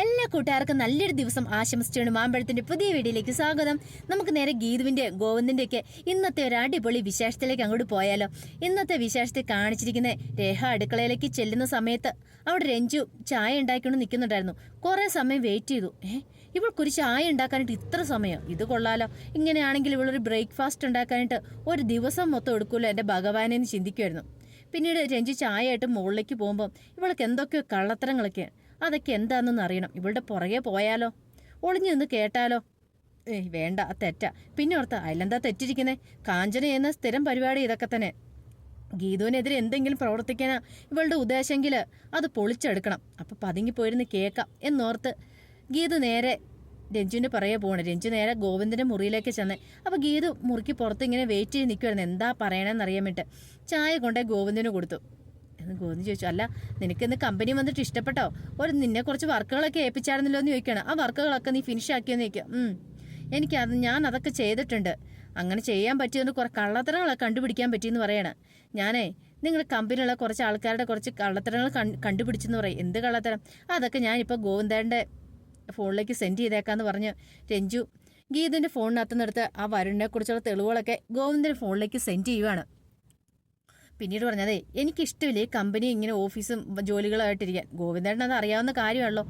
എല്ലാ കൂട്ടുകാർക്കും നല്ലൊരു ദിവസം ആശംസിച്ചുകൊണ്ട് മാമ്പഴത്തിന്റെ പുതിയ വീഡിയോയിലേക്ക് സ്വാഗതം. നമുക്ക് നേരെ ഗീതുവിന്റെ ഗോവിന്ദിന്റെ ഒക്കെ ഇന്നത്തെ ഒരു അടിപൊളി വിശേഷത്തിലേക്ക് അങ്ങോട്ട് പോയാലോ. ഇന്നത്തെ വിശേഷത്തെ കാണിച്ചിരിക്കുന്ന രേഖ അടുക്കളയിലേക്ക് ചെല്ലുന്ന സമയത്ത് അവിടെ രഞ്ജു ചായ ഉണ്ടാക്കിക്കൊണ്ട് നിൽക്കുന്നുണ്ടായിരുന്നു. കുറെ സമയം വെയിറ്റ് ചെയ്തു. ഇവൾ ഇവൾക്കൊരു ചായ ഉണ്ടാക്കാനായിട്ട് ഇത്ര സമയം? ഇത് കൊള്ളാലോ. ഇങ്ങനെയാണെങ്കിൽ ഇവളൊരു ബ്രേക്ക്ഫാസ്റ്റ് ഉണ്ടാക്കാനായിട്ട് ഒരു ദിവസം മൊത്തം എടുക്കുമല്ലോ എന്റെ ഭഗവാനെ ചിന്തിക്കുമായിരുന്നു പിന്നീട് രഞ്ജു ചായയായിട്ട് മുകളിലേക്ക് പോകുമ്പോൾ ഇവൾക്ക് എന്തൊക്കെയോ കള്ളത്തരങ്ങളൊക്കെ അതൊക്കെ എന്താണെന്ന് അറിയണം. ഇവളുടെ പുറകെ പോയാലോ? ഒളിഞ്ഞു നിന്ന് കേട്ടാലോ? ഏയ് വേണ്ട അത് തെറ്റാ. പിന്നെ ഓർത്ത അതിലെന്താ തെറ്റിരിക്കുന്നേ? കാഞ്ചന എന്ന സ്ഥിരം പരിപാടി ഇതൊക്കെ തന്നെ. ഗീതുവിനെതിരെ എന്തെങ്കിലും പ്രവർത്തിക്കാനാ ഇവളുടെ ഉദ്ദേശമെങ്കിൽ അത് പൊളിച്ചെടുക്കണം. അപ്പൊ പതുങ്ങി പോയിരുന്ന് കേൾക്കാം എന്നോർത്ത് ഗീതു നേരെ രഞ്ജുവിന്റെ പറയെ പോകണം രഞ്ജു നേരെ ഗോവിന്ദന്റെ മുറിയിലേക്ക് ചെന്ന്. അപ്പോൾ ഗീതു മുറിക്ക് പുറത്ത് ഇങ്ങനെ വെയിറ്റ് ചെയ്ത് നിൽക്കുമായിരുന്നു എന്താ പറയണമെന്ന് അറിയാൻ വേണ്ടിട്ട് ചായ കൊണ്ടേ ഗോവിന്ദന് കൊടുത്തു. എന്ന് ഗോവിന്ദ് ചോദിച്ചു. അല്ല നിനക്കിന്ന് കമ്പനി വന്നിട്ട് ഇഷ്ടപ്പെട്ടോ? ഒരു നിന്നെ കുറച്ച് വർക്കുകളൊക്കെ ഏൽപ്പിച്ചായിരുന്നല്ലോ എന്ന് ചോദിക്കണം ആ വർക്കുകളൊക്കെ നീ ഫിനിഷ് ആക്കിയെന്ന് എനിക്ക് അത് ഞാൻ അതൊക്കെ ചെയ്തിട്ടുണ്ട്. അങ്ങനെ ചെയ്യാൻ പറ്റിയതുകൊണ്ട് കുറെ കള്ളത്തരങ്ങളൊക്കെ കണ്ടുപിടിക്കാൻ പറ്റിയെന്ന് പറയണം. ഞാനേ നിങ്ങളുടെ കമ്പനിയുള്ള കുറച്ച് ആൾക്കാരുടെ കുറച്ച് കള്ളത്തരങ്ങൾ കണ്ടുപിടിച്ചെന്ന് പറയും. എന്ത് കള്ളത്തരം? അതൊക്കെ ഞാനിപ്പോൾ ഗോവിന്ദേന്റെ ഫോണിലേക്ക് സെൻഡ് ചെയ്തേക്കാന്ന് പറഞ്ഞു രഞ്ജു ഗീതിന്റെ ഫോണിനകത്ത് നിന്നെടുത്ത് ആ വരുണിനെ കുറിച്ചുള്ള തെളിവുകളൊക്കെ ഗോവിന്ദന്റെ ഫോണിലേക്ക് സെൻഡ് ചെയ്യുവാണ്. പിന്നീട് പറഞ്ഞതേ എനിക്കിഷ്ടമില്ല ഈ കമ്പനി ഇങ്ങനെ ഓഫീസും ജോലികളായിട്ടിരിക്കാൻ. ഗോവിന്ദേട്ടൻ അത് അറിയാവുന്ന കാര്യമാണല്ലോ.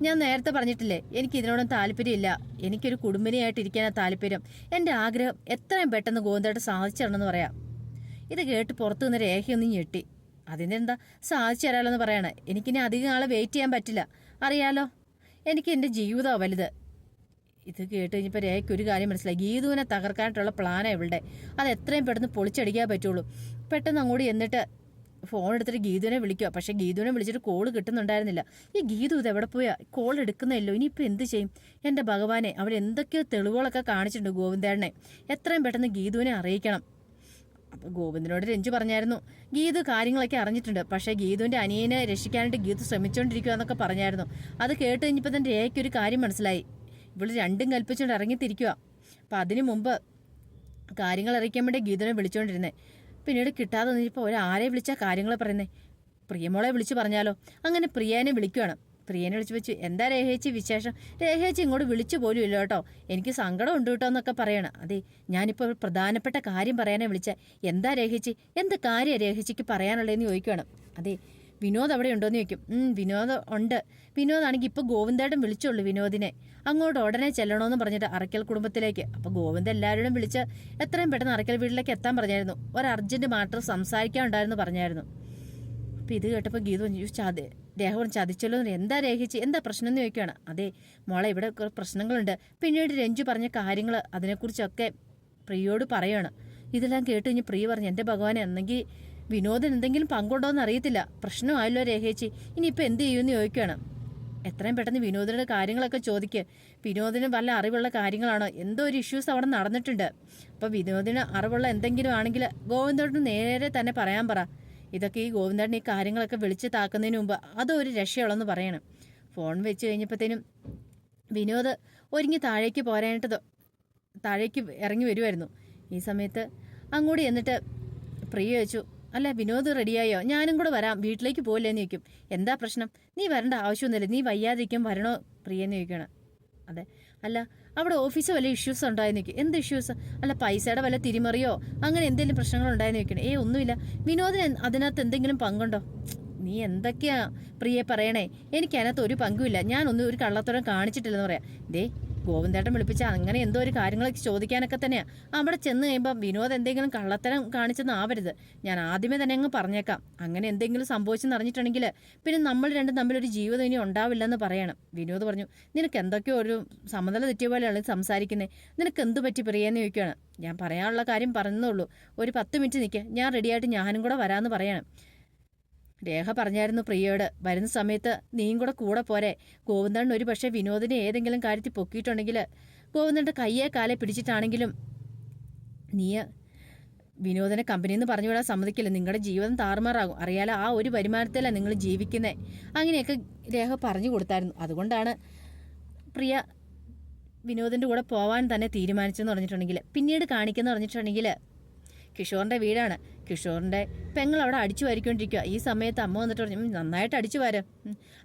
ഞാൻ നേരത്തെ പറഞ്ഞിട്ടില്ലേ എനിക്ക് ഇതിനോടൊന്നും താല്പര്യമില്ല. എനിക്കൊരു കുടുംബിനിയായിട്ടിരിക്കാനാ താല്പര്യം. എന്റെ ആഗ്രഹം എത്രയും പെട്ടെന്ന് ഗോവിന്ദേട്ടൻ സാധിച്ചിടണമെന്ന് പറയാം. ഇത് കേട്ട് പുറത്തു നിന്ന് രേഖയൊന്നും ഞെട്ടി. അതിനെന്താ സാധിച്ചു തരാമെന്ന് പറയണേ. എനിക്കിനി അധികം നാളെ വെയിറ്റ് ചെയ്യാൻ പറ്റില്ല. അറിയാലോ? എനിക്ക് എന്റെ ജീവിതമാണ് വലുത്. ഇത് കേട്ട് കഴിഞ്ഞപ്പോൾ രേഖയ്ക്ക് ഒരു കാര്യം മനസ്സിലായി. ഗീതുവിനെ തകർക്കാനായിട്ടുള്ള പ്ലാനാണ് ഇവളുടെ. അത് എത്രയും പെട്ടെന്ന് പൊളിച്ചടിക്കാൻ പറ്റുള്ളൂ. പെട്ടെന്ന് അങ്ങോട്ട് എന്നിട്ട് ഫോൺ എടുത്തിട്ട് ഗീതുവിനെ വിളിക്കുക. പക്ഷെ ഗീതുവിനെ വിളിച്ചിട്ട് കോൾ കിട്ടുന്നുണ്ടായിരുന്നില്ല. ഈ ഗീതു ഇത് എവിടെ പോയാ? കോൾ എടുക്കുന്നില്ലോ ഇനിയിപ്പോൾ എന്ത് ചെയ്യും? എന്റെ ഭഗവാനെ അവൾ എന്തൊക്കെയോ തെളിവുകളൊക്കെ കാണിച്ചിട്ടുണ്ട് ഗോവിന്ദേണ്ണെ എത്രയും പെട്ടെന്ന് ഗീതുവിനെ അറിയിക്കണം. അപ്പോൾ ഗോവിന്ദനോട് രഞ്ജു പറഞ്ഞായിരുന്നു. ഗീതു കാര്യങ്ങളൊക്കെ അറിഞ്ഞിട്ടുണ്ട്. പക്ഷേ ഗീതുവിന്റെ അനിയനെ രക്ഷിക്കാനായിട്ട് ഗീതു ശ്രമിച്ചുകൊണ്ടിരിക്കുക എന്നൊക്കെ പറഞ്ഞായിരുന്നു. അത് കേട്ട് കഴിഞ്ഞപ്പോൾ തന്നെ രേഖയ്ക്ക് ഒരു കാര്യം മനസ്സിലായി. ഇവൾ രണ്ടും കൽപ്പിച്ചുകൊണ്ട് ഇറങ്ങിത്തിരിക്കുക അപ്പം അതിനു മുമ്പ് കാര്യങ്ങൾ അറിയിക്കാൻ വേണ്ടി ഗീതനെ വിളിച്ചുകൊണ്ടിരുന്നത് പിന്നീട് കിട്ടാതെ നിന്നപ്പോൾ ഒരാരെ വിളിച്ചാൽ കാര്യങ്ങൾ പറയുന്നേ? പ്രിയമോളെ വിളിച്ചു പറഞ്ഞാലോ? അങ്ങനെ പ്രിയേനെ വിളിക്കുകയാണ് പ്രിയനെ വിളിച്ചു വെച്ചു എന്താ രേഹേച്ചി വിശേഷം? രേഹേച്ചി ഇങ്ങോട്ട് വിളിച്ചു പോലും ഇല്ല കേട്ടോ. എനിക്ക് സങ്കടം ഉണ്ട് കേട്ടോ എന്നൊക്കെ പറയണം. അതെ ഞാനിപ്പോൾ ഒരു പ്രധാനപ്പെട്ട കാര്യം പറയാനേ വിളിച്ച. എന്താ രേഹേച്ചി എന്ത് കാര്യം രേഹേച്ചിക്ക് പറയാനുള്ളതെന്ന് ചോദിക്കുകയാണ് അതെ വിനോദ് അവിടെ ഉണ്ടോയെന്ന് ചോദിക്കും. വിനോദ് ഉണ്ട്. വിനോദാണെങ്കിൽ ഇപ്പോൾ ഗോവിന്ദേട്ടൻ വിളിച്ചുള്ളൂ വിനോദിനെ. അങ്ങോട്ട് ഉടനെ ചെല്ലണമെന്ന് പറഞ്ഞിട്ട് അറക്കൽ കുടുംബത്തിലേക്ക്. അപ്പോൾ ഗോവിന്ദ് എല്ലാവരോടും വിളിച്ച് എത്രയും പെട്ടെന്ന് അറക്കൽ വീട്ടിലേക്ക് എത്താൻ പറഞ്ഞായിരുന്നു. ഒരു അർജന്റ് മാറ്റർ സംസാരിക്കാനുണ്ടായിരുന്നു പറഞ്ഞായിരുന്നു. അപ്പോൾ ഇത് കേട്ടപ്പോൾ ഗീത പറഞ്ഞു ചതി രേഖ ചതിച്ചല്ലോ എന്താ രേഖിച്ച്? എന്താ പ്രശ്നം? എന്ന് ചോദിക്കുകയാണ് അതെ മോളെ ഇവിടെ പ്രശ്നങ്ങളുണ്ട്. പിന്നീട് രഞ്ജു പറഞ്ഞ കാര്യങ്ങൾ അതിനെക്കുറിച്ചൊക്കെ പ്രിയയോട് പറയാണ്. ഇതെല്ലാം കേട്ട് കഴിഞ്ഞ് പ്രിയ പറഞ്ഞു എന്റെ ഭഗവാനെ എന്നെങ്കിൽ വിനോദൻ എന്തെങ്കിലും പങ്കുണ്ടോന്ന് അറിയത്തില്ല. പ്രശ്നമായല്ലോ രേഖേച്ചി. ഇനിയിപ്പോൾ എന്ത് ചെയ്യുമെന്ന് ചോദിക്കുകയാണ് എത്രയും പെട്ടെന്ന് വിനോദിന്റെ കാര്യങ്ങളൊക്കെ ചോദിക്ക്. വിനോദിന് വല്ല അറിവുള്ള കാര്യങ്ങളാണോ? എന്തോ ഒരു ഇഷ്യൂസ് അവിടെ നടന്നിട്ടുണ്ട്. അപ്പോൾ വിനോദിന് അറിവുള്ള എന്തെങ്കിലും ആണെങ്കിൽ ഗോവിന്ദോട് നേരെ തന്നെ പറയാൻ പറ. ഇതൊക്കെ ഈ ഗോവിന്ദൻ ഈ കാര്യങ്ങളൊക്കെ വിളിച്ച് താക്കുന്നതിന് മുമ്പ് അതൊരു രക്ഷയുള്ളെന്ന് പറയണം. ഫോൺ വെച്ച് കഴിഞ്ഞപ്പോഴത്തേനും വിനോദ് ഒരുങ്ങി താഴേക്ക് പോരാനായിട്ട് താഴേക്ക് ഇറങ്ങി വരുമായിരുന്നു ഈ സമയത്ത് അങ്ങോട്ട് എന്നിട്ട് പ്രിയ ചോദിച്ചു അല്ല വിനോദ് റെഡിയായോ? ഞാനും കൂടെ വരാം. വീട്ടിലേക്ക് പോകില്ലെന്ന് ചോദിക്കും. എന്താ പ്രശ്നം? നീ വരേണ്ട ആവശ്യമൊന്നുമില്ല. നീ വയ്യാതിരിക്കും വരണോ പ്രിയെന്ന് ചോദിക്കണം അതെ. അല്ല അവിടെ ഓഫീസിൽ വല്ല ഇഷ്യൂസ് ഉണ്ടായെന്ന് ചോദിക്കും. എന്ത് ഇഷ്യൂസ് അല്ല പൈസയുടെ വല്ല തിരിമറിയോ? അങ്ങനെ എന്തെങ്കിലും പ്രശ്നങ്ങൾ ഉണ്ടായെന്ന് ചോദിക്കണം ഏ ഒന്നുമില്ല. വിനോദിന് അതിനകത്ത് എന്തെങ്കിലും പങ്കുണ്ടോ? നീ എന്തൊക്കെയാ പ്രിയെ പറയണേ? എനിക്ക് അതിനകത്ത് ഒരു പങ്കുമില്ല ഞാനൊന്നും ഒരു കള്ളത്തരം കാണിച്ചിട്ടില്ലെന്ന് പറയാം. ദേ ഗോവിന്ദേട്ടൻ വിളിപ്പിച്ച അങ്ങനെ എന്തോ ഒരു കാര്യങ്ങളൊക്കെ ചോദിക്കാനൊക്കെ തന്നെയാണ് അവിടെ ചെന്ന് കഴിയുമ്പോൾ വിനോദ് എന്തെങ്കിലും കള്ളത്തരം കാണിച്ചെന്ന് ആവരുത്. ഞാൻ ആദ്യമേ തന്നെ അങ്ങ് പറഞ്ഞേക്കാം. അങ്ങനെ എന്തെങ്കിലും സംഭവിച്ചെന്ന് അറിഞ്ഞിട്ടുണ്ടെങ്കിൽ പിന്നെ നമ്മൾ രണ്ടും തമ്മിലൊരു ജീവിതം ഇനി ഉണ്ടാവില്ലെന്ന് പറയണം. വിനോദ് പറഞ്ഞു നിനക്ക് എന്തൊക്കെയോ ഒരു സമതല തെറ്റിയ പോലെയാണ് സംസാരിക്കുന്നത് നിനക്ക് എന്ത് പറ്റി പ്രിയെന്ന് ചോദിക്കുകയാണ് ഞാൻ പറയാനുള്ള കാര്യം പറഞ്ഞുള്ളൂ ഒരു പത്ത് മിനിറ്റ് നിൽക്കുക ഞാൻ റെഡിയായിട്ട് ഞാനും കൂടെ വരാമെന്ന് പറയണം. രേഖ പറഞ്ഞായിരുന്നു പ്രിയയോട്. വരുന്ന സമയത്ത് നീയും കൂടെ കൂടെ പോരെ. ഗോവിന്ദൻ ഒരു പക്ഷേ വിനോദിനെ ഏതെങ്കിലും കാര്യത്തിൽ പൊക്കിയിട്ടുണ്ടെങ്കിൽ ഗോവിന്ദന്റെ കയ്യെ കാലെ പിടിച്ചിട്ടാണെങ്കിലും നീ വിനോദനെ കമ്പനിയിൽ നിന്ന് പറഞ്ഞു വിടാൻ സമ്മതിക്കില്ല. നിങ്ങളുടെ ജീവിതം താറുമാറാകും. അറിയാലോ ആ ഒരു വരുമാനത്തിലാണ് നിങ്ങൾ ജീവിക്കുന്നത് അങ്ങനെയൊക്കെ രേഖ പറഞ്ഞു കൊടുത്തായിരുന്നു. അതുകൊണ്ടാണ് പ്രിയ വിനോദിന്റെ കൂടെ പോവാൻ തന്നെ തീരുമാനിച്ചെന്ന് പറഞ്ഞിട്ടുണ്ടെങ്കിൽ പിന്നീട് കാണിക്കുന്ന പറഞ്ഞിട്ടുണ്ടെങ്കിൽ കിഷോറിന്റെ വീടാണ്. കിഷോറിന്റെ പെങ്ങൾ അവിടെ അടിച്ചു വാരിക്കൊണ്ടിരിക്കുക ഈ സമയത്ത് അമ്മ വന്നിട്ട് പറഞ്ഞു "ഉം, നന്നായിട്ട് അടിച്ചു വരാം.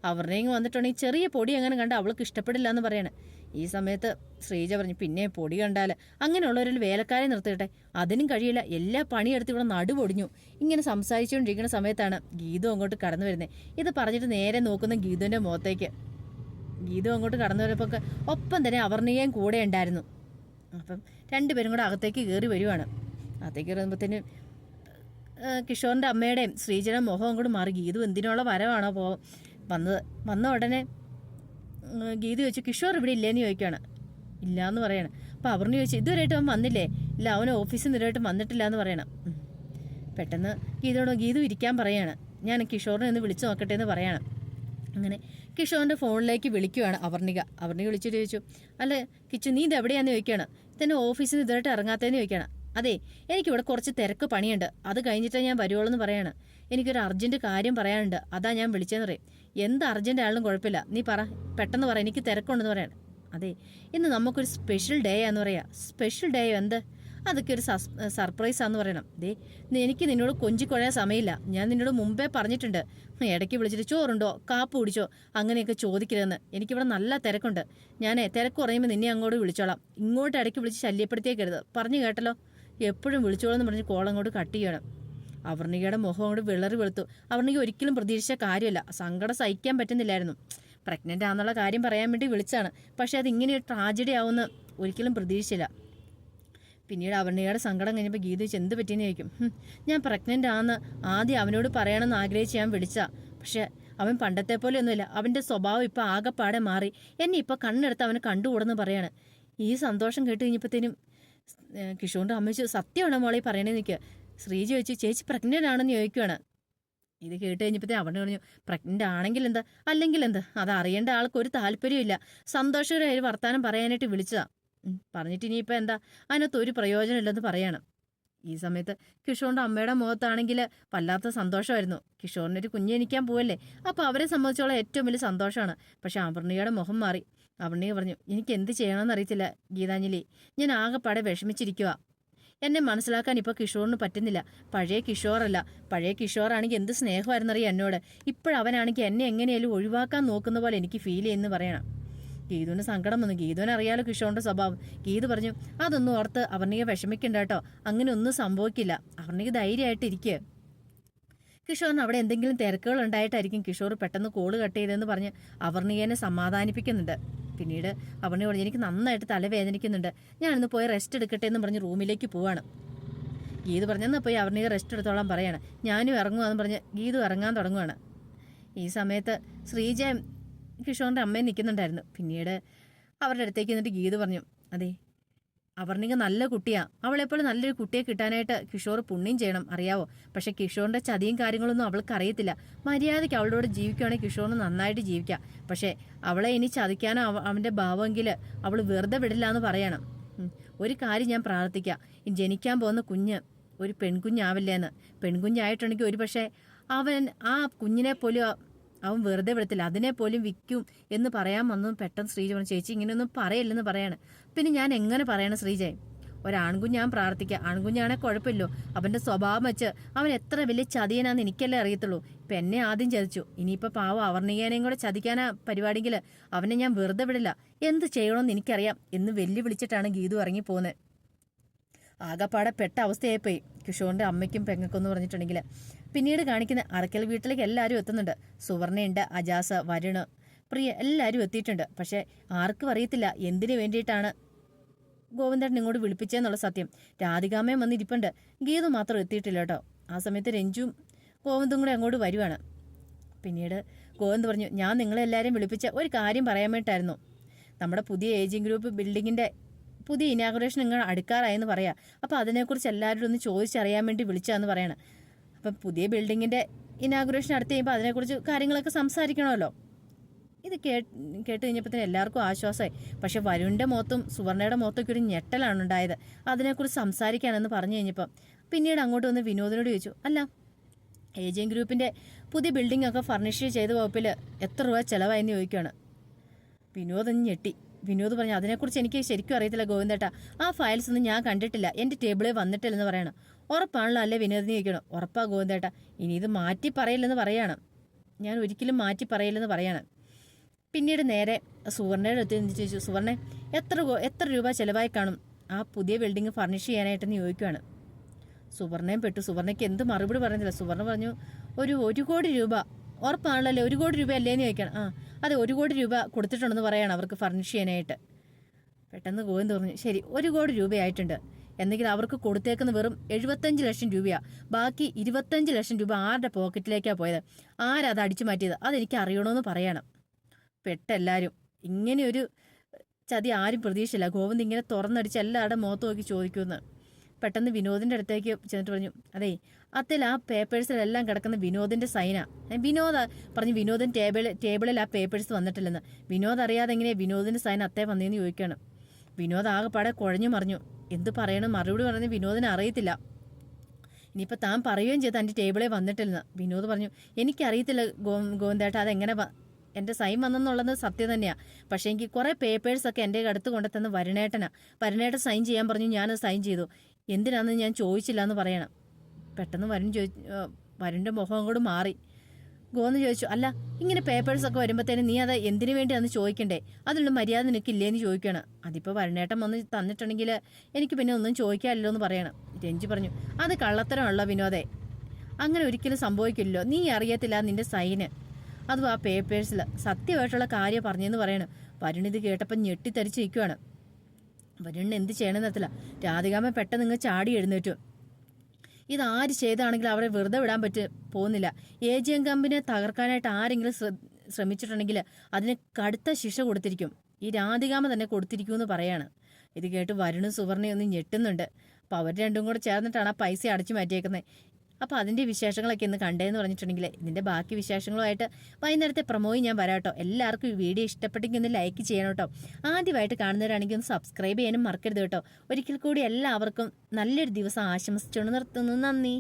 അവരുടെയും വന്നിട്ടുണ്ടെങ്കിൽ ചെറിയ പൊടി അങ്ങനെ കണ്ട അവൾക്ക് ഇഷ്ടപ്പെടില്ല എന്ന് പറയണേ. ഈ സമയത്ത് ശ്രീജ പറഞ്ഞു പിന്നെ പൊടി കണ്ടാൽ അങ്ങനെയുള്ളവരിൽ വേലക്കാരെ നിർത്തിയിട്ടെ അതിനും കഴിയില്ല. എല്ലാ പണിയെടുത്ത് ഇവിടെ നടുപൊടിഞ്ഞു ഇങ്ങനെ സംസാരിച്ചുകൊണ്ടിരിക്കുന്ന സമയത്താണ് ഗീതു അങ്ങോട്ട് കടന്നു വരുന്നത് ഇത് പറഞ്ഞിട്ട് നേരെ നോക്കുന്ന ഗീതുവിന്റെ മുഖത്തേക്ക്. ഗീതു അങ്ങോട്ട് കടന്നു വരുമ്പോൾ ഒപ്പം തന്നെ അവർണിയേയും കൂടെ ഉണ്ടായിരുന്നു. അപ്പം രണ്ടുപേരും കൂടെ അകത്തേക്ക് കയറി വരുവാണ്. അകത്തേക്ക് കയറുമ്പോഴത്തേന് കിഷോറിന്റെ അമ്മയുടെയും ശ്രീജയുടെ മുഖം അങ്ങോട്ട് മാറി. ഗീതു എന്തിനുള്ള വരവാണോ പോ വന്നത്? വന്ന ഉടനെ ഗീതു ചോദിച്ചു കിഷോർ ഇവിടെ ഇല്ലേന്ന് ചോദിക്കുകയാണ്. ഇല്ല എന്ന് പറയണം. അപ്പം അവർണി ചോദിച്ചു ഇതുവരെയായിട്ട് അവൻ വന്നില്ലേ? ഇല്ല അവൻ ഓഫീസിൽ നിന്ന് ഇതുവരെയായിട്ട് വന്നിട്ടില്ല എന്ന് പറയണം പെട്ടെന്ന് ഗീതയോട് ഗീതു ഇരിക്കാൻ പറയാണ്. ഞാൻ കിഷോറിനെ ഒന്ന് വിളിച്ചു നോക്കട്ടെ എന്ന് പറയണം. അങ്ങനെ കിഷോറിന്റെ ഫോണിലേക്ക് വിളിക്കുവാണ് അവർണിക അവർണിക വിളിച്ചിട്ട് ചോദിച്ചു അല്ല കിച്ചു നീ ഇത് എവിടെയാന്ന് ചോദിക്കുകയാണ്? ഇതെന്നെ ഓഫീസിൽ നിന്ന് ഇതുവരെയായിട്ട് ഇറങ്ങാത്തതെന്ന് ചോദിക്കുകയാണ്. അതെ എനിക്കിവിടെ കുറച്ച് തിരക്ക് പണിയുണ്ട്. അത് കഴിഞ്ഞിട്ടേ ഞാൻ വരുവുള്ളൂ എന്ന് പറയാണ്. എനിക്കൊരു അർജന്റ് കാര്യം പറയാനുണ്ട്. അതാ ഞാൻ വിളിച്ചതെന്ന് പറയും. എന്ത് അർജന്റ് ആയാലും കുഴപ്പമില്ല. നീ പറ. പെട്ടെന്ന് പറ. എനിക്ക് തിരക്കുണ്ടെന്ന് പറയാണ്. അതെ ഇന്ന് നമുക്കൊരു സ്പെഷ്യൽ ഡേ ആന്ന് പറയാ. സ്പെഷ്യൽ ഡേ എന്ത്? അതൊക്കെ ഒരു സർപ്രൈസ് ആന്ന് പറയണം. ദേ എനിക്ക് നിന്നോട് കൊഞ്ചിക്കൊഴയാൻ സമയമില്ല. ഞാൻ നിന്നോട് മുമ്പേ പറഞ്ഞിട്ടുണ്ട്. ഇടയ്ക്ക് വിളിച്ചിട്ട് ചോറുണ്ടോ? കാപ്പ് കുടിച്ചോ? അങ്ങനെയൊക്കെ ചോദിക്കരുതെന്ന്. എനിക്കിവിടെ നല്ല തിരക്കുണ്ട്. ഞാനേ തിരക്ക് കുറയുമ്പോൾ നിന്നെ അങ്ങോട്ട് വിളിച്ചോളാം. ഇങ്ങോട്ട് ഇടയ്ക്ക് വിളിച്ച് ശല്യപ്പെടുത്തിയേക്കരുത്. പറഞ്ഞു കേട്ടല്ലോ. എപ്പോഴും വിളിച്ചോളെന്ന് പറഞ്ഞ് കോൾ അങ്ങോട്ട് കട്ട് ചെയ്യണം. അവർണികയുടെ മുഖം അങ്ങോട്ട് വിളറി വെളുത്തു. അവർണിക ഒരിക്കലും പ്രതീക്ഷിച്ച കാര്യമല്ല. സങ്കടം സഹിക്കാൻ പറ്റുന്നില്ലായിരുന്നു. പ്രഗ്നന്റ് ആണെന്നുള്ള കാര്യം പറയാൻ വേണ്ടി വിളിച്ചാണ്. പക്ഷെ അത് ഇങ്ങനെ ഒരു ട്രാജഡി ആവുമെന്ന് ഒരിക്കലും പ്രതീക്ഷിച്ചില്ല. പിന്നീട് അവർണികയുടെ സങ്കടം കഴിഞ്ഞപ്പോൾ ഗീത എന്ത് പറ്റിയെന്ന് ചോദിക്കും? ഞാൻ പ്രഗ്നന്റ് ആണെന്ന് ആദ്യം അവനോട് പറയണമെന്ന് ആഗ്രഹിച്ച് ഞാൻ വിളിച്ച. പക്ഷെ അവൻ പണ്ടത്തെ പോലെ ഒന്നുമില്ല അവന്റെ സ്വഭാവം ഇപ്പോൾ ആകെപ്പാടെ മാറി. എന്നെ ഇപ്പോൾ കണ്ണെടുത്ത് അവനെ കണ്ടുകൂടെന്ന് പറയാണ്. ഈ സന്തോഷം കേട്ട് കഴിഞ്ഞപ്പോഴത്തേനും കിഷോറിന്റെ അമ്മ ചോദിച്ചു സത്യമാണോ മോളെ പറയണേ നിൽക്കുക ശ്രീജി ചോദിച്ചു ചേച്ചി പ്രഗ്നന്റ് ആണെന്ന് ചോദിക്കുകയാണ് ഇത് കേട്ട് കഴിഞ്ഞപ്പോഴത്തേ അവനെ പറഞ്ഞു പ്രഗ്നന്റ് ആണെങ്കിൽ എന്താ? അല്ലെങ്കിൽ എന്താ? അത് അറിയേണ്ട ആൾക്ക് ഒരു താല്പര്യമില്ല സന്തോഷകരമായ ഒരു വർത്താനം പറയാനായിട്ട് വിളിച്ചതാ. പറഞ്ഞിട്ട് ഇനിയിപ്പോൾ എന്താ? അതിനകത്ത് ഒരു പ്രയോജനമില്ലെന്ന് പറയണം. ഈ സമയത്ത് കിഷോറിന്റെ അമ്മയുടെ മുഖത്താണെങ്കിൽ വല്ലാത്ത സന്തോഷമായിരുന്നു. കിഷോറിനൊരു കുഞ്ഞ് എനിക്കാൻ പോവല്ലേ? അപ്പോൾ അവരെ സംബന്ധിച്ചോളം ഏറ്റവും വലിയ സന്തോഷമാണ്. പക്ഷേ അപർണികയുടെ മുഖം മാറി. അപർണിക പറഞ്ഞു എനിക്ക് എന്ത് ചെയ്യണമെന്ന് അറിയത്തില്ല ഗീതാഞ്ജലി. ഞാൻ ആകെപ്പാടെ വിഷമിച്ചിരിക്കുക എന്നെ മനസ്സിലാക്കാൻ ഇപ്പോൾ കിഷോറിന് പറ്റുന്നില്ല. പഴയ കിഷോറല്ല. പഴയ കിഷോറാണെങ്കിൽ എന്ത് സ്നേഹമായിരുന്നറിയാം എന്നോട്? ഇപ്പോഴവനാണെങ്കിൽ എന്നെ എങ്ങനെയാലും ഒഴിവാക്കാൻ നോക്കുന്ന പോലെ എനിക്ക് ഫീൽ ചെയ്യുന്നു പറയണം. ഗീതുവിന് സങ്കടം വന്നു. ഗീതുവിന് അറിയാലോ കിഷോറിന്റെ സ്വഭാവം. ഗീതു പറഞ്ഞു അതൊന്നും ഓർത്ത് അവർണിക വിഷമിക്കണ്ട കേട്ടോ. അങ്ങനെ ഒന്നും സംഭവിക്കില്ല അവർണിക ധൈര്യമായിട്ടിരിക്കുക കിഷോറിന് അവിടെ എന്തെങ്കിലും തിരക്കുകൾ ഉണ്ടായിട്ടായിരിക്കും കിഷോർ പെട്ടെന്ന് കോൾ കട്ട് ചെയ്തതെന്ന് പറഞ്ഞ് അവർണികനെ സമാധാനിപ്പിക്കുന്നുണ്ട്. പിന്നീട് അവർണി പറഞ്ഞു എനിക്ക് നന്നായിട്ട് തലവേദനിക്കുന്നുണ്ട്. ഞാനിന്ന് പോയി റെസ്റ്റ് എടുക്കട്ടെ എന്ന് പറഞ്ഞ് റൂമിലേക്ക് പോവാണ്. ഗീതു പറഞ്ഞെന്നാൽ പോയി അവർണിക റെസ്റ്റ് എടുത്തോളാൻ പറയാണ്. ഞാനും ഇറങ്ങുവാന്ന് പറഞ്ഞ് ഗീതു ഇറങ്ങാൻ തുടങ്ങുകയാണ് ഈ സമയത്ത് ശ്രീജ കിഷോറിന്റെ അമ്മയും നിൽക്കുന്നുണ്ടായിരുന്നു പിന്നീട് അവരുടെ അടുത്തേക്ക് നിന്നിട്ട് ഗീതു പറഞ്ഞു അതെ അവർണിക നല്ല കുട്ടിയാ. അവളെപ്പോലെ നല്ലൊരു കുട്ടിയെ കിട്ടാനായിട്ട് കിഷോർ പുണ്യം ചെയ്യണം അറിയാവോ? പക്ഷെ കിഷോറിന്റെ ചതിയും കാര്യങ്ങളൊന്നും അവൾക്ക് അറിയത്തില്ല. മര്യാദയ്ക്ക് അവളോട് ജീവിക്കുകയാണെങ്കിൽ കിഷോറിന് നന്നായിട്ട് ജീവിക്കാം. പക്ഷെ അവളെ ഇനി ചതിക്കാനോ അവന്റെ ഭാവമെങ്കിൽ അവൾ വെറുതെ വിടില്ല എന്ന് പറയണം. ഒരു കാര്യം ഞാൻ പ്രാർത്ഥിക്കാം. ജനിക്കാൻ പോകുന്ന കുഞ്ഞ് ഒരു പെൺകുഞ്ഞാവില്ലേന്ന്. പെൺകുഞ്ഞായിട്ടുണ്ടെങ്കിൽ ഒരു പക്ഷേ അവൻ ആ കുഞ്ഞിനെ പോലും അവൻ വെറുതെ വിടത്തില്ല. അതിനെ പോലും വിൽക്കും എന്ന് പറയാൻ വന്നതും പെട്ടെന്ന് ശ്രീജ പറഞ്ഞു ചേച്ചി ഇങ്ങനെയൊന്നും പറയില്ലെന്ന് പറയാണ്. പിന്നെ ഞാൻ എങ്ങനെ പറയണം ശ്രീജയ് ഒരാൺകുഞ്ഞാൻ ഞാൻ പ്രാർത്ഥിക്കാം. ആൺകുഞ്ഞാണെ കുഴപ്പമില്ലോ. അവന്റെ സ്വഭാവം വെച്ച് അവൻ എത്ര വലിയ ചതിയനാന്ന് എനിക്കല്ലേ അറിയത്തുള്ളൂ. ഇപ്പൊ എന്നെ ആദ്യം ചതിച്ചു. ഇനിയിപ്പോ പാവം അവർണികനെയും കൂടെ ചതിക്കാനാ പരിപാടിയെങ്കിൽ അവനെ ഞാൻ വെറുതെ വിടില്ല. എന്ത് ചെയ്യണമെന്ന് എനിക്കറിയാം എന്ന് വെല്ലുവിളിച്ചിട്ടാണ് ഗീതു ഇറങ്ങി പോകുന്നത് ആകപ്പാടെ പെട്ട അവസ്ഥയായിപ്പോയി. കിഷോറിന്റെ അമ്മയ്ക്കും പെങ്ങൾക്കും എന്ന് പറഞ്ഞിട്ടുണ്ടെങ്കിൽ പിന്നീട് കാണിക്കുന്ന അറക്കൽ വീട്ടിലേക്ക് എല്ലാവരും എത്തുന്നുണ്ട്. സുവർണയുണ്ട് അജാസ് വരുണ് പ്രിയ എല്ലാവരും എത്തിയിട്ടുണ്ട്. പക്ഷേ ആർക്കും അറിയത്തില്ല എന്തിനു വേണ്ടിയിട്ടാണ് ഗോവിന്ദൻ ഇങ്ങോട്ട് വിളിപ്പിച്ചെന്നുള്ള സത്യം. രാധികാമയം വന്നിരിപ്പുണ്ട്. ഗീതു മാത്രം എത്തിയിട്ടില്ല കേട്ടോ. ആ സമയത്ത് രഞ്ജുവും ഗോവിന്ദും കൂടെ അങ്ങോട്ട് വരുവാണ്. പിന്നീട് ഗോവിന്ദ് പറഞ്ഞു ഞാൻ നിങ്ങളെല്ലാവരെയും വിളിപ്പിച്ച ഒരു കാര്യം പറയാൻ വേണ്ടിയിട്ടായിരുന്നു. നമ്മുടെ പുതിയ ഏജിംഗ് ഗ്രൂപ്പ് ബിൽഡിങ്ങിന്റെ പുതിയ ഇനാഗുറേഷൻ നിങ്ങൾ അടുക്കാറായെന്ന് പറയാം. അപ്പോൾ അതിനെക്കുറിച്ച് എല്ലാവരോടും ഒന്ന് ചോദിച്ചറിയാൻ വേണ്ടി വിളിച്ചതെന്ന് പറയണം. അപ്പം പുതിയ ബിൽഡിങ്ങിന്റെ ഇനാഗുറേഷൻ അടുത്ത് കഴിയുമ്പോൾ അതിനെക്കുറിച്ച് കാര്യങ്ങളൊക്കെ സംസാരിക്കണമല്ലോ. ഇത് കേട്ട് കേട്ട് കഴിഞ്ഞപ്പോൾ എല്ലാവർക്കും ആശ്വാസമായി. പക്ഷെ വരുണിന്റെ മുഖത്തും സുവർണയുടെ മുഖത്തൊക്കെ ഒരു ഞെട്ടലാണ് ഉണ്ടായത്. അതിനെക്കുറിച്ച് സംസാരിക്കാനെന്ന് പറഞ്ഞു കഴിഞ്ഞപ്പം പിന്നീട് അങ്ങോട്ട് വന്ന് വിനോദിനോട് ചോദിച്ചു അല്ല ഏജിയൻ ഗ്രൂപ്പിന്റെ പുതിയ ബിൽഡിംഗ് ഒക്കെ ഫർണിഷ് ചെയ്ത വകുപ്പിൽ എത്ര രൂപ ചിലവായെന്ന് ചോദിക്കുകയാണ്. വിനോദം ഞെട്ടി. വിനോദ് പറഞ്ഞു അതിനെക്കുറിച്ച് എനിക്ക് ശരിക്കും അറിയത്തില്ല ഗോവിന്ദേട്ട ആ ഫയൽസ് ഒന്നും ഞാൻ കണ്ടിട്ടില്ല. എന്റെ ടേബിളിൽ വന്നിട്ടില്ലെന്ന് പറയണം. ഉറപ്പാണല്ലോ അല്ലേ വിനോദിനി ചോദിക്കണം. ഉറപ്പാ ഗോവിന്ദേട്ട ഇനി ഇത് മാറ്റി പറയില്ലെന്ന് പറയണം. ഞാൻ ഒരിക്കലും മാറ്റി പറയില്ലെന്ന് പറയണം. പിന്നീട് നേരെ സുവർണയുടെ അടുത്ത് എന്ത് ചോദിച്ചു സുവർണെ എത്ര എത്ര രൂപ ചിലവായി കാണും? ആ പുതിയ ബിൽഡിംഗ് ഫർണിഷ് ചെയ്യാനായിട്ടെന്ന് ചോദിക്കുവാണ്. സുവർണയും പെട്ടു. സുവർണയ്ക്ക് എന്ത് മറുപടി പറയുന്നില്ല. സുവർണ പറഞ്ഞു ഒരു ഒരു കോടി രൂപ. ഉറപ്പാണല്ലോ ഒരു കോടി രൂപ അല്ലേന്ന് ചോദിക്കണം. ആ അതെ ഒരു കോടി രൂപ കൊടുത്തിട്ടുണ്ടെന്ന് പറയണം അവർക്ക് ഫർണിഷ് ചെയ്യാനായിട്ട്. പെട്ടെന്ന് ഗോവിന്ദ് പറഞ്ഞു ശരി ഒരു കോടി രൂപയായിട്ടുണ്ട്. എന്നെങ്കിൽ അവർക്ക് കൊടുത്തേക്കുന്ന വെറും എഴുപത്തഞ്ച് ലക്ഷം രൂപയാണ് ബാക്കി ഇരുപത്തഞ്ച് ലക്ഷം രൂപ ആരുടെ പോക്കറ്റിലേക്കാണ് പോയത്? ആരത് അടിച്ചു മാറ്റിയത്? അതെനിക്ക് അറിയണമെന്ന് പറയണം. പെട്ടെല്ലാവരും ഇങ്ങനെയൊരു ചതി ആരും പ്രതീക്ഷയില്ല ഗോവിന്ദ് ഇങ്ങനെ തുറന്നടിച്ച് എല്ലാവരുടെ മുഖത്ത് നോക്കി ചോദിക്കുമെന്ന്. പെട്ടെന്ന് വിനോദിന്റെ അടുത്തേക്ക് ചെന്നിട്ട് പറഞ്ഞു അതെ അത്തിൽ ആ പേപ്പേഴ്സിലെല്ലാം കിടക്കുന്ന വിനോദിന്റെ സൈനാ വിനോദ പറഞ്ഞു വിനോദൻ ടേബിൾ ടേബിളിൽ ആ പേപ്പേഴ്സ് വന്നിട്ടില്ലെന്ന്. വിനോദ് അറിയാതെ എങ്ങനെ വിനോദിന്റെ സൈൻ അത്തേ വന്നേന്ന് ചോദിക്കുകയാണ് വിനോദ് ആകെപ്പാടെ കുഴഞ്ഞു മറിഞ്ഞു. എന്ത് പറയണം? മറുപടി പറഞ്ഞ് വിനോദിനെ അറിയത്തില്ല. ഇനിയിപ്പോൾ താൻ പറയുകയും ചെയ്ത് എന്റെ ടേബിളിൽ വന്നിട്ടില്ലെന്ന്. വിനോദ് പറഞ്ഞു എനിക്കറിയത്തില്ല ഗോ ഗോവിന്ദേട്ട അതെങ്ങനെ എന്റെ സൈൻ വന്നെന്നുള്ളത് സത്യം തന്നെയാണ് പക്ഷേ എനിക്ക് കുറേ പേപ്പേഴ്സൊക്കെ എന്റെ അടുത്ത് കൊണ്ടുത്തന്ന് വരണേട്ടനാണ് വരുണേട്ടൻ സൈൻ ചെയ്യാൻ പറഞ്ഞു ഞാനത് സൈൻ ചെയ്തു. എന്തിനാണെന്ന് ഞാൻ ചോദിച്ചില്ല എന്ന് പറയണം. പെട്ടെന്ന് വരുൺ ചോദിച്ചു വരുണിന്റെ മുഖം അങ്ങോട്ട് മാറി. ഗോന്ന് ചോദിച്ചു അല്ല ഇങ്ങനെ പേപ്പേഴ്സ് ഒക്കെ വരുമ്പോഴത്തേനും നീ അത് എന്തിനു വേണ്ടിയാന്ന് ചോദിക്കണ്ടേ? അതിനുള്ള മര്യാദ നിനക്കില്ലേന്ന് ചോദിക്കണം. അതിപ്പോൾ വരുണേട്ടൻ വന്ന് തന്നിട്ടുണ്ടെങ്കിൽ എനിക്ക് പിന്നെ ഒന്നും ചോദിക്കാമല്ലോ എന്ന് പറയണം. രഞ്ജി പറഞ്ഞു അത് കള്ളത്തരമുള്ള വിനോദേ. അങ്ങനെ ഒരിക്കലും സംഭവിക്കില്ലല്ലോ. നീ അറിയത്തില്ല നിന്റെ സൈന്. അതും ആ പേപ്പേഴ്സിൽ സത്യമായിട്ടുള്ള കാര്യം പറഞ്ഞെന്ന് പറയണം. വരുണിത് കേട്ടപ്പോൾ ഞെട്ടിത്തരിച്ച് വരുണിന് എന്ത് ചെയ്യണമെന്ന് അറിയത്തില്ല. രാധികാമ പെട്ടെന്ന് നിങ്ങൾ ചാടി എഴുന്നേറ്റു. ഇത് ആര് ചെയ്താണെങ്കിലും അവരെ വെറുതെ വിടാൻ പറ്റി പോകുന്നില്ല. എ ജി എം കമ്പനിയെ തകർക്കാനായിട്ട് ആരെങ്കിലും ശ്രമിച്ചിട്ടുണ്ടെങ്കിൽ അതിന് കടുത്ത ശിക്ഷ കൊടുത്തിരിക്കും. ഈ രാധികാമ തന്നെ കൊടുത്തിരിക്കുമെന്ന് പറയാണ്. ഇത് കേട്ട് വരുണും സുവർണയും ഒന്ന് ഞെട്ടുന്നുണ്ട്. അപ്പോൾ അവർ രണ്ടും കൂടെ ചേർന്നിട്ടാണ് ആ പൈസ അടച്ചു മാറ്റിയേക്കുന്നത് അപ്പോൾ അതിന്റെ വിശേഷങ്ങളൊക്കെ ഇന്ന് കണ്ടേന്ന് പറഞ്ഞിട്ടുണ്ടെങ്കിൽ ഇതിന്റെ ബാക്കി വിശേഷങ്ങളുമായിട്ട് വൈകുന്നേരത്തെ പ്രൊമോയിൽ ഞാൻ വരാട്ടോ എല്ലാവർക്കും ഈ വീഡിയോ ഇഷ്ടപ്പെട്ടെങ്കിൽ ഒന്ന് ലൈക്ക് ചെയ്യണം കേട്ടോ. ആദ്യമായിട്ട് കാണുന്നവരാണെങ്കിൽ ഒന്ന് സബ്സ്ക്രൈബ് ചെയ്യാനും മറക്കരുത് കേട്ടോ. ഒരിക്കൽ കൂടി എല്ലാവർക്കും നല്ലൊരു ദിവസം ആശംസിച്ചുകൊണ്ട് നിർത്തുന്നു. നന്ദി.